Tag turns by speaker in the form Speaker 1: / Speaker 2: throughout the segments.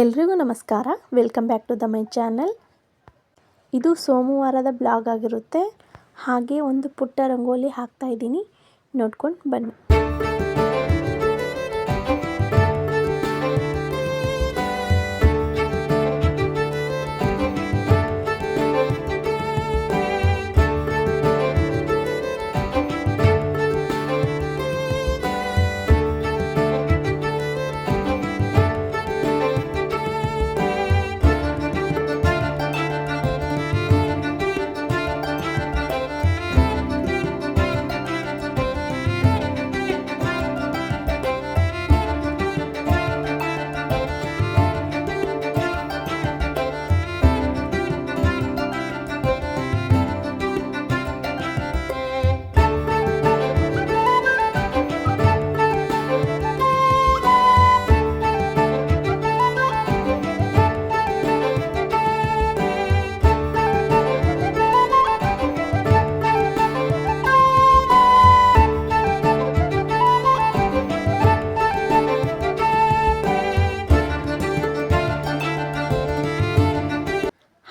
Speaker 1: ಎಲ್ರಿಗೂ ನಮಸ್ಕಾರ. Welcome back to the my channel ಇದು ಸೋಮವಾರದ ಬ್ಲಾಗ್ ಆಗಿರುತ್ತೆ. ಹಾಗೆ ಒಂದು ಪುಟ್ಟ ರಂಗೋಲಿ ಹಾಕ್ತಾ ಇದ್ದೀನಿ. ನೋಡ್ಕೊಂಡು ಬನ್ನಿ.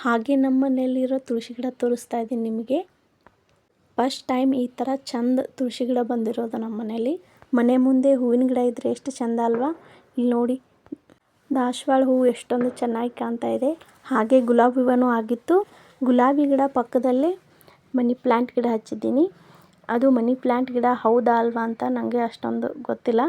Speaker 1: ಹಾಗೆ ನಮ್ಮ ಮನೆಯಲ್ಲಿರೋ ತುಳಸಿ ಗಿಡ ತೋರಿಸ್ತಾ ಇದ್ದೀನಿ ನಿಮಗೆ. ಫಸ್ಟ್ ಟೈಮ್ ಈ ಥರ ಚಂದ ತುಳಸಿ ಗಿಡ ಬಂದಿರೋದು ನಮ್ಮ ಮನೇಲಿ ಮನೆ ಮುಂದೆ ಹೂವಿನ ಗಿಡ ಇದ್ದರೆ ಎಷ್ಟು ಚಂದ ಅಲ್ವಾ? ಇಲ್ಲಿ ನೋಡಿ ದಾಸವಾಳ ಹೂವು ಎಷ್ಟೊಂದು ಚೆನ್ನಾಗಿ ಕಾಣ್ತಾ ಇದೆ. ಹಾಗೆ ಗುಲಾಬಿ ಹೂವನೂ ಆಗಿತ್ತು. ಗುಲಾಬಿ ಗಿಡ ಪಕ್ಕದಲ್ಲೇ ಮನಿ ಪ್ಲ್ಯಾಂಟ್ ಗಿಡ ಹಚ್ಚಿದ್ದೀನಿ. ಅದು ಮನಿ ಪ್ಲ್ಯಾಂಟ್ ಗಿಡ ಹೌದಾ ಅಲ್ವಾ ಅಂತ ನನಗೆ ಅಷ್ಟೊಂದು ಗೊತ್ತಿಲ್ಲ.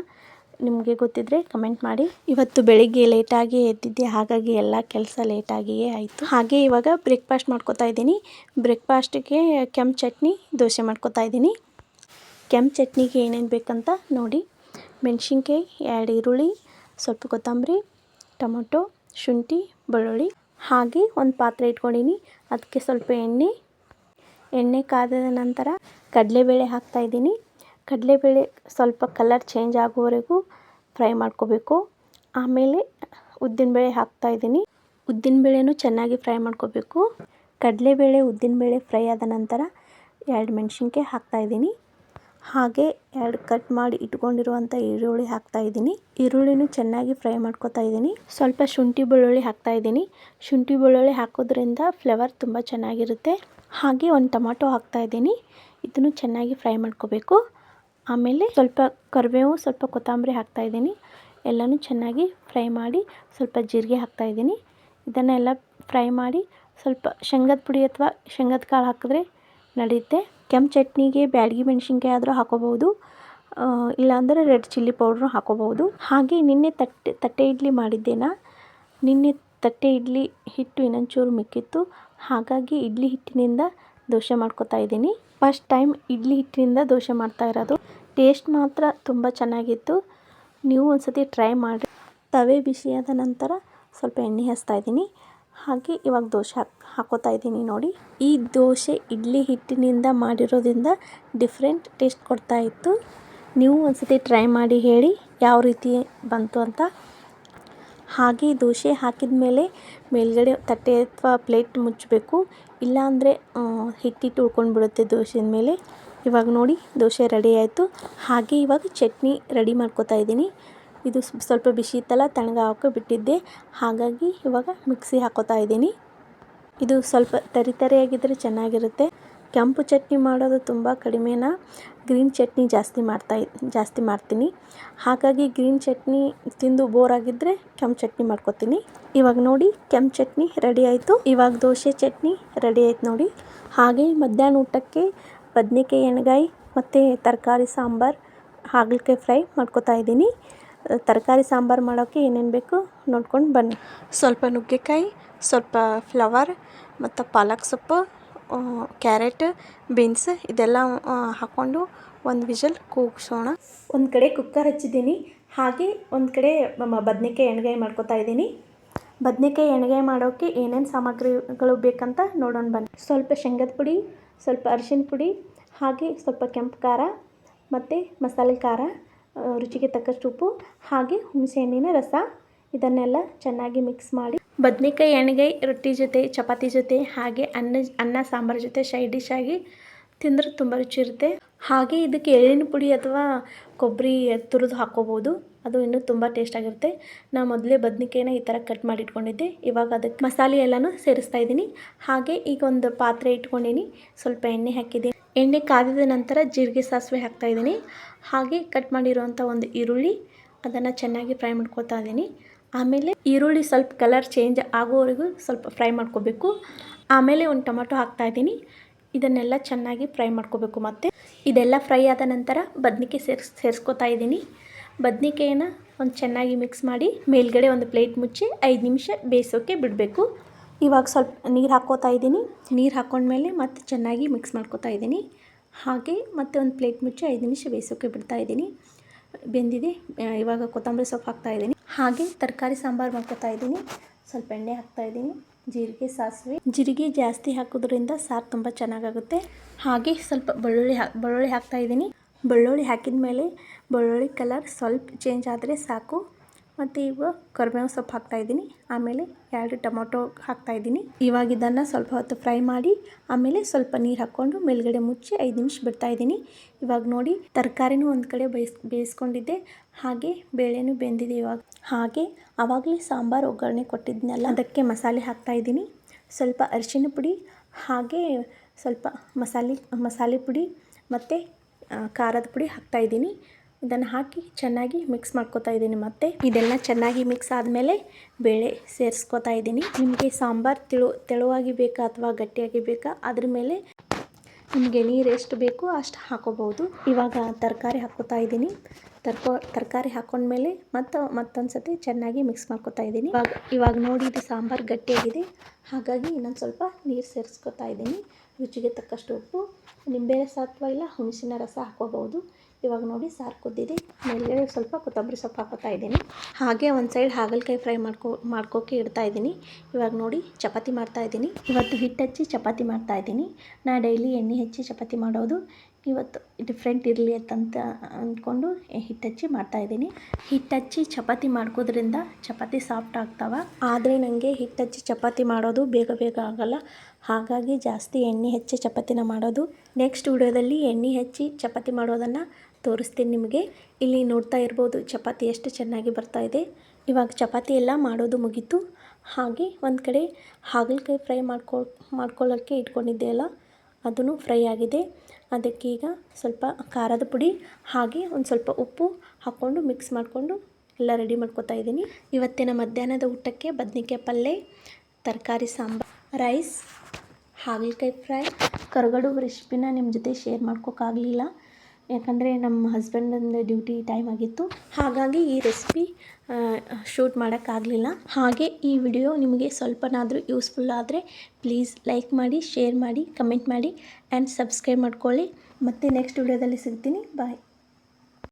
Speaker 1: ನಿಮಗೆ ಗೊತ್ತಿದ್ದರೆ ಕಮೆಂಟ್ ಮಾಡಿ. ಇವತ್ತು ಬೆಳಿಗ್ಗೆ ಲೇಟಾಗಿ ಎದ್ದಿದ್ದೆ, ಹಾಗಾಗಿ ಎಲ್ಲ ಕೆಲಸ ಲೇಟಾಗಿಯೇ ಆಯಿತು. ಹಾಗೆ ಇವಾಗ ಬ್ರೇಕ್ಫಾಸ್ಟ್ ಮಾಡ್ಕೋತಾ ಇದ್ದೀನಿ. ಬ್ರೇಕ್ಫಾಸ್ಟಿಗೆ ಕೆಂಪು ಚಟ್ನಿ, ದೋಸೆ ಮಾಡ್ಕೋತಾ ಇದ್ದೀನಿ. ಕೆಂಪು ಚಟ್ನಿಗೆ ಏನೇನು ಬೇಕಂತ ನೋಡಿ. ಮೆಣಸಿನ್ಕಾಯಿ, ಎರಡು ಈರುಳ್ಳಿ, ಸ್ವಲ್ಪ ಕೊತ್ತಂಬರಿ, ಟೊಮೊಟೊ, ಶುಂಠಿ, ಬೆಳ್ಳುಳ್ಳಿ. ಹಾಗೆ ಒಂದು ಪಾತ್ರೆ ಇಟ್ಕೊಂಡಿನಿ. ಅದಕ್ಕೆ ಸ್ವಲ್ಪ ಎಣ್ಣೆ. ಎಣ್ಣೆ ಕಾದ ನಂತರ ಕಡಲೆಬೇಳೆ ಹಾಕ್ತಾಯಿದ್ದೀನಿ ಕಡಲೆಬೇಳೆ ಸ್ವಲ್ಪ ಕಲರ್ ಚೇಂಜ್ ಆಗೋವರೆಗೂ ಫ್ರೈ ಮಾಡ್ಕೋಬೇಕು. ಆಮೇಲೆ ಉದ್ದಿನಬೇಳೆ ಹಾಕ್ತಾಯಿದ್ದೀನಿ ಉದ್ದಿನಬೇಳೆನೂ ಚೆನ್ನಾಗಿ ಫ್ರೈ ಮಾಡ್ಕೋಬೇಕು. ಕಡಲೆಬೇಳೆ, ಉದ್ದಿನಬೇಳೆ ಫ್ರೈ ಆದ ನಂತರ ಎರಡು ಮೆಣಸಿನ್ಕಾಯಿ ಹಾಕ್ತಾಯಿದ್ದೀನಿ ಹಾಗೆ ಎರಡು ಕಟ್ ಮಾಡಿ ಇಟ್ಕೊಂಡಿರುವಂಥ ಈರುಳ್ಳಿ ಹಾಕ್ತಾಯಿದ್ದೀನಿ ಈರುಳ್ಳಿನೂ ಚೆನ್ನಾಗಿ ಫ್ರೈ ಮಾಡ್ಕೋತಾ ಇದ್ದೀನಿ. ಸ್ವಲ್ಪ ಶುಂಠಿ ಬೆಳ್ಳುಳ್ಳಿ ಹಾಕ್ತಾಯಿದ್ದೀನಿ ಶುಂಠಿ ಬೆಳ್ಳುಳ್ಳಿ ಹಾಕೋದ್ರಿಂದ ಫ್ಲೇವರ್ ತುಂಬ ಚೆನ್ನಾಗಿರುತ್ತೆ. ಹಾಗೆ ಒಂದು ಟೊಮಾಟೊ ಹಾಕ್ತಾಯಿದ್ದೀನಿ ಇದನ್ನು ಚೆನ್ನಾಗಿ ಫ್ರೈ ಮಾಡ್ಕೋಬೇಕು. ಆಮೇಲೆ ಸ್ವಲ್ಪ ಕರಿಬೇವು, ಸ್ವಲ್ಪ ಕೊತ್ತಂಬರಿ ಹಾಕ್ತಾಯಿದ್ದೀನಿ ಎಲ್ಲನೂ ಚೆನ್ನಾಗಿ ಫ್ರೈ ಮಾಡಿ ಸ್ವಲ್ಪ ಜೀರಿಗೆ ಹಾಕ್ತಾಯಿದ್ದೀನಿ ಇದನ್ನೆಲ್ಲ ಫ್ರೈ ಮಾಡಿ ಸ್ವಲ್ಪ ಶೇಂಗದ ಪುಡಿ ಅಥವಾ ಶೇಂಗದ ಕಾಳು ಹಾಕಿದ್ರೆ ನಡೆಯುತ್ತೆ ಕೆಂಪು ಚಟ್ನಿಗೆ ಬ್ಯಾಡಗಿ ಮೆಣಸಿನ್ಕಾಯಿ ಆದರೂ ಹಾಕೋಬೋದು ಇಲ್ಲಾಂದರೆ ರೆಡ್ ಚಿಲ್ಲಿ ಪೌಡ್ರು ಹಾಕೋಬೋದು ಹಾಗೆ ನಿನ್ನೆ ತಟ್ಟೆ ತಟ್ಟೆ ಇಡ್ಲಿ ಮಾಡಿದ್ದೇನಾ? ನಿನ್ನೆ ತಟ್ಟೆ ಇಡ್ಲಿ ಹಿಟ್ಟು ಇನ್ನೊಂಚೂರು ಮಿಕ್ಕಿತ್ತು. ಹಾಗಾಗಿ ಇಡ್ಲಿ ಹಿಟ್ಟಿನಿಂದ ದೋಸೆ ಮಾಡ್ಕೋತಾ ಇದ್ದೀನಿ. ಫಸ್ಟ್ ಟೈಮ್ ಇಡ್ಲಿ ಹಿಟ್ಟಿನಿಂದ ದೋಸೆ ಮಾಡ್ತಾ ಇರೋದು. ಟೇಸ್ಟ್ ಮಾತ್ರ ತುಂಬ ಚೆನ್ನಾಗಿತ್ತು. ನೀವು ಒಂದು ಸತಿ ಟ್ರೈ ಮಾಡಿ ತವೆ ಬಿಸಿಯಾದ ನಂತರ ಸ್ವಲ್ಪ ಎಣ್ಣೆ ಹಚ್ತಾ ಇದ್ದೀನಿ. ಹಾಗೆ ಇವಾಗ ದೋಸೆ ಹಾಕಿ, ಹಾಕೋತಾ ಇದ್ದೀನಿ ನೋಡಿ. ಈ ದೋಸೆ ಇಡ್ಲಿ ಹಿಟ್ಟಿನಿಂದ ಮಾಡಿರೋದ್ರಿಂದ ಡಿಫ್ರೆಂಟ್ ಟೇಸ್ಟ್ ಕೊಡ್ತಾ ಇತ್ತು. ನೀವು ಒಂದು ಸತಿ ಟ್ರೈ ಮಾಡಿ ಹೇಳಿ ಯಾವ ರೀತಿ ಬಂತು ಅಂತ. ಹಾಗೆ ದೋಸೆ ಹಾಕಿದ ಮೇಲೆ ಮೇಲ್ಗಡೆ ತಟ್ಟೆ ಅಥವಾ ಪ್ಲೇಟ್ ಮುಚ್ಚಬೇಕು. ಇಲ್ಲಾಂದರೆ ಹಿಟ್ಟಿಟ್ಟು ಉಳ್ಕೊಂಡು ಬಿಡುತ್ತೆ ದೋಸೆ ಮೇಲೆ. ಇವಾಗ ನೋಡಿ, ದೋಸೆ ರೆಡಿ ಆಯಿತು. ಹಾಗೆ ಇವಾಗ ಚಟ್ನಿ ರೆಡಿ ಮಾಡ್ಕೊತಾ ಇದ್ದೀನಿ. ಇದು ಸ್ವಲ್ಪ ಬಿಸಿ ಇತ್ತಲ್ಲ ತಣ್ಣಗಾಗೋಕೆ ಬಿಟ್ಟಿದ್ದೆ. ಹಾಗಾಗಿ ಇವಾಗ ಮಿಕ್ಸಿ ಹಾಕೋತಾ ಇದ್ದೀನಿ. ಇದು ಸ್ವಲ್ಪ ತರಿ ತರಿಯಾಗಿದ್ದರೆ ಚೆನ್ನಾಗಿರುತ್ತೆ. ಕೆಂಪು ಚಟ್ನಿ ಮಾಡೋದು ತುಂಬ ಕಡಿಮೆನಾ? ಗ್ರೀನ್ ಚಟ್ನಿ ಜಾಸ್ತಿ ಮಾಡ್ತಾ ಜಾಸ್ತಿ ಮಾಡ್ತೀನಿ. ಹಾಗಾಗಿ ಗ್ರೀನ್ ಚಟ್ನಿ ತಿಂದು ಬೋರ್ ಆಗಿದ್ದರೆ ಕೆಂಪು ಚಟ್ನಿ ಮಾಡ್ಕೋತೀನಿ. ಇವಾಗ ನೋಡಿ, ಕೆಂಪು ಚಟ್ನಿ ರೆಡಿ ಆಯಿತು. ಇವಾಗ ದೋಸೆ ಚಟ್ನಿ ರೆಡಿ ಆಯ್ತು ನೋಡಿ. ಹಾಗೆ ಮಧ್ಯಾಹ್ನ ಊಟಕ್ಕೆ ಬದನೆಕಾಯಿ ಎಣ್ಗಾಯಿ ಮತ್ತು ತರಕಾರಿ ಸಾಂಬಾರು, ಹಾಗಲಕಾಯಿ ಫ್ರೈ ಮಾಡ್ಕೊತಾ ಇದ್ದೀನಿ. ತರಕಾರಿ ಸಾಂಬಾರು ಮಾಡೋಕ್ಕೆ ಏನೇನು ಬೇಕು ನೋಡ್ಕೊಂಡು ಬನ್ನಿ. ಸ್ವಲ್ಪ ನುಗ್ಗೆಕಾಯಿ, ಸ್ವಲ್ಪ ಫ್ಲವರ್, ಮತ್ತು ಪಾಲಕ್ ಸೊಪ್ಪು ಕ್ಯಾರೆಟ್, ಬೀನ್ಸ್ ಇದೆಲ್ಲ ಹಾಕ್ಕೊಂಡು ಒಂದು ವಿಷಲ್ ಕೂಗಿಸೋಣ. ಒಂದು ಕಡೆ ಕುಕ್ಕರ್ ಹಚ್ಚಿದ್ದೀನಿ. ಹಾಗೆ ಒಂದು ಕಡೆ ಬದನೆಕಾಯಿ ಎಣ್ಗಾಯಿ ಮಾಡ್ಕೊತಾ ಇದ್ದೀನಿ. ಬದನೆಕಾಯಿ ಎಣ್ಗಾಯಿ ಮಾಡೋಕ್ಕೆ ಏನೇನು ಸಾಮಗ್ರಿಗಳು ಬೇಕಂತ ನೋಡೋಣ ಬನ್ನಿ. ಸ್ವಲ್ಪ ಶೇಂಗದ ಪುಡಿ, ಸ್ವಲ್ಪ ಅರಿಶಿನ ಪುಡಿ, ಹಾಗೆ ಸ್ವಲ್ಪ ಕೆಂಪು ಖಾರ ಮತ್ತು ಮಸಾಲೆ ಖಾರ ರುಚಿಗೆ ತಕ್ಕಷ್ಟು ಉಪ್ಪು, ಹಾಗೆ ಹುಣಸೆಹಣ್ಣಿನ ರಸ. ಇದನ್ನೆಲ್ಲ ಚೆನ್ನಾಗಿ ಮಿಕ್ಸ್ ಮಾಡಿ ಬದನೆಕಾಯಿ ಎಣ್ಗಾಯಿ ರೊಟ್ಟಿ ಜೊತೆ, ಚಪಾತಿ ಜೊತೆ, ಹಾಗೆ ಅನ್ನ ಅನ್ನ, ಸಾಂಬಾರು ಜೊತೆ ಸೈಡ್ ಡಿಶ್ ಆಗಿ ತಿಂದರೆ ತುಂಬ ರುಚಿ ಇರುತ್ತೆ. ಹಾಗೆ ಇದಕ್ಕೆ ಎಳ್ಳಿನ ಪುಡಿ ಅಥವಾ ಕೊಬ್ಬರಿ ತುರಿದು ಹಾಕ್ಕೋಬೋದು. ಅದು ಇನ್ನೂ ತುಂಬ ಟೇಸ್ಟಾಗಿರುತ್ತೆ ನಾನು ಮೊದಲೇ ಬದ್ನಿಕಾಯಿನ ಈ ಥರ ಕಟ್ ಮಾಡಿ ಇಟ್ಕೊಂಡಿದ್ದೆ ಇವಾಗ ಅದಕ್ಕೆ ಮಸಾಲೆ ಎಲ್ಲನೂ ಸೇರಿಸ್ತಾ ಇದ್ದೀನಿ. ಹಾಗೆ ಈಗ ಒಂದು ಪಾತ್ರೆ ಇಟ್ಕೊಂಡಿನಿ. ಸ್ವಲ್ಪ ಎಣ್ಣೆ ಹಾಕಿದ್ದೀನಿ ಎಣ್ಣೆ ಕಾದಿದ ನಂತರ ಜೀರಿಗೆ ಸಾಸಿವೆ ಹಾಕ್ತಾ ಇದ್ದೀನಿ. ಹಾಗೆ ಕಟ್ ಮಾಡಿರುವಂಥ ಒಂದು ಈರುಳ್ಳಿ, ಅದನ್ನು ಚೆನ್ನಾಗಿ ಫ್ರೈ ಮಾಡ್ಕೊತಾ ಇದ್ದೀನಿ. ಆಮೇಲೆ ಈರುಳ್ಳಿ ಸ್ವಲ್ಪ ಕಲರ್ ಚೇಂಜ್ ಆಗೋವರೆಗೂ ಸ್ವಲ್ಪ ಫ್ರೈ ಮಾಡ್ಕೋಬೇಕು. ಆಮೇಲೆ ಒಂದು ಟೊಮೊಟೊ ಹಾಕ್ತಾ ಇದ್ದೀನಿ. ಇದನ್ನೆಲ್ಲ ಚೆನ್ನಾಗಿ ಫ್ರೈ ಮಾಡ್ಕೋಬೇಕು ಮತ್ತು. ಇದೆಲ್ಲ ಫ್ರೈ ಆದ ನಂತರ ಬದ್ನಿಕಾಯಿ ಸೇರ್ಸ್, ಸೇರಿಸ್ಕೋತಾ ಇದ್ದೀನಿ. ಬದ್ನಿಕಾಯಿನ ಒಂದು ಚೆನ್ನಾಗಿ ಮಿಕ್ಸ್ ಮಾಡಿ ಮೇಲ್ಗಡೆ ಒಂದು ಪ್ಲೇಟ್ ಮುಚ್ಚಿ ಐದು ನಿಮಿಷ ಬೇಯಿಸೋಕೆ ಬಿಡಬೇಕು. ಇವಾಗ ಸ್ವಲ್ಪ ನೀರು ಹಾಕ್ಕೋತಾ ಇದ್ದೀನಿ. ನೀರು ಹಾಕ್ಕೊಂಡ್ಮೇಲೆ ಮತ್ತೆ ಚೆನ್ನಾಗಿ ಮಿಕ್ಸ್ ಮಾಡ್ಕೋತಾ ಇದ್ದೀನಿ. ಹಾಗೆ ಮತ್ತೆ ಒಂದು ಪ್ಲೇಟ್ ಮುಚ್ಚಿ ಐದು ನಿಮಿಷ ಬೇಯಿಸೋಕೆ ಬಿಡ್ತಾ ಇದ್ದೀನಿ. ಬೆಂದಿದೆ. ಇವಾಗ ಕೊತ್ತಂಬರಿ ಸೊಪ್ಪು ಹಾಕ್ತಾ ಇದ್ದೀನಿ. ಹಾಗೆ ತರಕಾರಿ ಸಾಂಬಾರು ಮಾಡ್ಕೊತಾ ಇದ್ದೀನಿ. ಸ್ವಲ್ಪ ಎಣ್ಣೆ ಹಾಕ್ತಾ ಇದ್ದೀನಿ. ಜೀರಿಗೆ, ಸಾಸಿವೆ. ಜೀರಿಗೆ ಜಾಸ್ತಿ ಹಾಕೋದ್ರಿಂದ ಸಾರು ತುಂಬ ಚೆನ್ನಾಗಾಗುತ್ತೆ. ಹಾಗೆ ಸ್ವಲ್ಪ ಬೆಳ್ಳುಳ್ಳಿ ಹಾ, ಬೆಳ್ಳುಳ್ಳಿ ಹಾಕ್ತಾ ಇದ್ದೀನಿ. ಬೆಳ್ಳುಳ್ಳಿ ಹಾಕಿದ ಮೇಲೆ ಬೆಳ್ಳುಳ್ಳಿ ಕಲರ್ ಸ್ವಲ್ಪ ಚೇಂಜ್ ಆದರೆ ಸಾಕು. ಮತ್ತು ಇವಾಗ ಕರಿಬೇವು ಸೊಪ್ಪು ಹಾಕ್ತಾ ಇದ್ದೀನಿ. ಆಮೇಲೆ ಎರಡು ಟೊಮೊಟೊ ಹಾಕ್ತಾ ಇದ್ದೀನಿ. ಇವಾಗ ಇದನ್ನು ಸ್ವಲ್ಪ ಹೊತ್ತು ಫ್ರೈ ಮಾಡಿ, ಆಮೇಲೆ ಸ್ವಲ್ಪ ನೀರು ಹಾಕ್ಕೊಂಡು ಮೇಲ್ಗಡೆ ಮುಚ್ಚಿ ಐದು ನಿಮಿಷ ಬಿಡ್ತಾಯಿದ್ದೀನಿ ಇವಾಗ ನೋಡಿ, ತರಕಾರಿನೂ ಒಂದು ಕಡೆ ಬೇಯಿಸ್, ಬೇಯಿಸ್ಕೊಂಡಿದ್ದೆ. ಹಾಗೆ ಬೇಳೆನೂ ಬೆಂದಿದೆ ಇವಾಗ. ಹಾಗೆ ಆವಾಗಲೇ ಸಾಂಬಾರು ಒಗ್ಗರಣೆ ಕೊಟ್ಟಿದ್ನಲ್ಲ, ಅದಕ್ಕೆ ಮಸಾಲೆ ಹಾಕ್ತಾ ಇದ್ದೀನಿ. ಸ್ವಲ್ಪ ಅರಿಶಿನ ಪುಡಿ, ಹಾಗೆ ಸ್ವಲ್ಪ ಮಸಾಲೆ ಮಸಾಲೆ ಪುಡಿ ಮತ್ತು ಖಾರದ ಪುಡಿ ಹಾಕ್ತಾ ಇದ್ದೀನಿ. ಇದನ್ನು ಹಾಕಿ ಚೆನ್ನಾಗಿ ಮಿಕ್ಸ್ ಮಾಡ್ಕೋತಾ ಇದ್ದೀನಿ ಮತ್ತೆ. ಇದೆಲ್ಲ ಚೆನ್ನಾಗಿ ಮಿಕ್ಸ್ ಆದಮೇಲೆ ಬೇಳೆ ಸೇರಿಸ್ಕೋತಾ ಇದ್ದೀನಿ. ನಿಮಗೆ ಸಾಂಬಾರು ತಿಳು, ತೆಳುವಾಗಿ ಬೇಕಾ ಅಥವಾ ಗಟ್ಟಿಯಾಗಿ ಬೇಕಾ? ಅದ್ರ ಮೇಲೆ ನಿಮಗೆ ನೀರು ಎಷ್ಟು ಬೇಕೋ ಅಷ್ಟು ಹಾಕೋಬಹುದು. ಇವಾಗ ತರಕಾರಿ ಹಾಕೋತಾ ಇದ್ದೀನಿ. ತರ್ಕೋ, ತರಕಾರಿ ಹಾಕೊಂಡ್ಮೇಲೆ ಮತ್ತು ಮತ್ತೊಂದು ಸತಿ ಚೆನ್ನಾಗಿ ಮಿಕ್ಸ್ ಮಾಡ್ಕೋತಾ ಇದ್ದೀನಿ. ಇವಾಗ ಇವಾಗ ನೋಡಿ ಇದು ಸಾಂಬಾರು ಗಟ್ಟಿಯಾಗಿದೆ. ಹಾಗಾಗಿ ಇನ್ನೊಂದು ಸ್ವಲ್ಪ ನೀರು ಸೇರಿಸ್ಕೊತಾ ಇದ್ದೀನಿ. ರುಚಿಗೆ ತಕ್ಕಷ್ಟು ಉಪ್ಪು. ನಿಂಬೆ ರಸ ಅಥವಾ ಇಲ್ಲ, ಹುಣಸಿನ ರಸ ಹಾಕೋಬಹುದು ಇವಾಗ ನೋಡಿ ಸಾರು ಕುದ್ದಿದೆ ಮೇಲ್ಗಡೆ ಸ್ವಲ್ಪ ಕೊತ್ತಂಬರಿ ಸೊಪ್ಪು ಹಾಕೋತಾ ಇದ್ದೀನಿ. ಹಾಗೆ ಒಂದು ಸೈಡ್ ಹಾಗಲಕಾಯಿ ಫ್ರೈ ಮಾಡ್ಕೊ, ಮಾಡ್ಕೋಕೆ ಇಡ್ತಾ ಇದ್ದೀನಿ. ಇವಾಗ ನೋಡಿ ಚಪಾತಿ ಮಾಡ್ತಾ ಇದ್ದೀನಿ. ಇವತ್ತು ಹಿಟ್ಟು ಹಚ್ಚಿ ಚಪಾತಿ ಮಾಡ್ತಾ ಇದ್ದೀನಿ. ನಾ ಡೈಲಿ ಎಣ್ಣೆ ಹಚ್ಚಿ ಚಪಾತಿ ಮಾಡೋದು. ಇವತ್ತು ಡಿಫ್ರೆಂಟ್ ಇರಲಿ ಅಂತ ಅಂದ್ಕೊಂಡು ಹಿಟ್ಟು ಹಚ್ಚಿ ಮಾಡ್ತಾ ಇದ್ದೀನಿ. ಹಿಟ್ಟು ಹಚ್ಚಿ ಚಪಾತಿ ಮಾಡ್ಕೋದ್ರಿಂದ ಚಪಾತಿ ಸಾಫ್ಟ್ ಆಗ್ತಾವ. ಆದರೆ ನನಗೆ ಹಿಟ್ಟು ಹಚ್ಚಿ ಚಪಾತಿ ಮಾಡೋದು ಬೇಗ ಬೇಗ ಆಗಲ್ಲ. ಹಾಗಾಗಿ ಜಾಸ್ತಿ ಎಣ್ಣೆ ಹೆಚ್ಚಿ ಚಪಾತಿನ ಮಾಡೋದು. ನೆಕ್ಸ್ಟ್ ವಿಡಿಯೋದಲ್ಲಿ ಎಣ್ಣೆ ಹೆಚ್ಚಿ ಚಪಾತಿ ಮಾಡೋದನ್ನು ತೋರಿಸ್ತೀನಿ ನಿಮಗೆ. ಇಲ್ಲಿ ನೋಡ್ತಾ ಇರ್ಬೋದು ಚಪಾತಿ ಎಷ್ಟು ಚೆನ್ನಾಗಿ ಬರ್ತಾ ಇದೆ. ಇವಾಗ ಚಪಾತಿ ಎಲ್ಲ ಮಾಡೋದು ಮುಗೀತು. ಹಾಗೆ ಒಂದು ಕಡೆ ಹಾಗಲಕಾಯಿ ಫ್ರೈ ಮಾಡ್ಕೊ ಮಾಡ್ಕೊಳ್ಳೋಕ್ಕೆ ಇಟ್ಕೊಂಡಿದ್ದೆ ಅಲ್ಲ? ಅದೂ ಫ್ರೈ ಆಗಿದೆ. ಅದಕ್ಕೀಗ ಸ್ವಲ್ಪ ಖಾರದ ಪುಡಿ ಹಾಗೆ ಒಂದು ಸ್ವಲ್ಪ ಉಪ್ಪು ಹಾಕ್ಕೊಂಡು ಮಿಕ್ಸ್ ಮಾಡಿಕೊಂಡು ಎಲ್ಲ ರೆಡಿ ಮಾಡ್ಕೊತಾ ಇದ್ದೀನಿ. ಇವತ್ತಿನ ಮಧ್ಯಾಹ್ನದ ಊಟಕ್ಕೆ ಬದ್ನಿಕಾಯಿ ಪಲ್ಯ ತರಕಾರಿ ಸಾಂಬಾರು, ರೈಸ್, ಹಾಗಲಕಾಯಿ ಫ್ರೈ ಕರ್ಗಡು ರೆಸಿಪಿನ ನಿಮ್ಮ ಜೊತೆ ಶೇರ್ ಮಾಡ್ಕೋಕ್ಕಾಗಲಿಲ್ಲ ಯಾಕಂದರೆ ನಮ್ಮ ಹಸ್ಬೆಂಡಂದು ಡ್ಯೂಟಿ ಟೈಮ್ ಆಗಿತ್ತು. ಹಾಗಾಗಿ ಈ ರೆಸಿಪಿ ಶೂಟ್ ಮಾಡೋಕ್ಕಾಗಲಿಲ್ಲ ಹಾಗೆ ಈ ವಿಡಿಯೋ ನಿಮಗೆ ಸ್ವಲ್ಪನಾದರೂ ಯೂಸ್ಫುಲ್ ಆದರೆ ಪ್ಲೀಸ್ ಲೈಕ್ ಮಾಡಿ, ಶೇರ್ ಮಾಡಿ, ಕಮೆಂಟ್ ಮಾಡಿ, ಆ್ಯಂಡ್ ಸಬ್ಸ್ಕ್ರೈಬ್ ಮಾಡ್ಕೊಳ್ಳಿ. ಮತ್ತು ನೆಕ್ಸ್ಟ್ ವಿಡಿಯೋದಲ್ಲಿ ಸಿಗ್ತೀನಿ. ಬಾಯ್.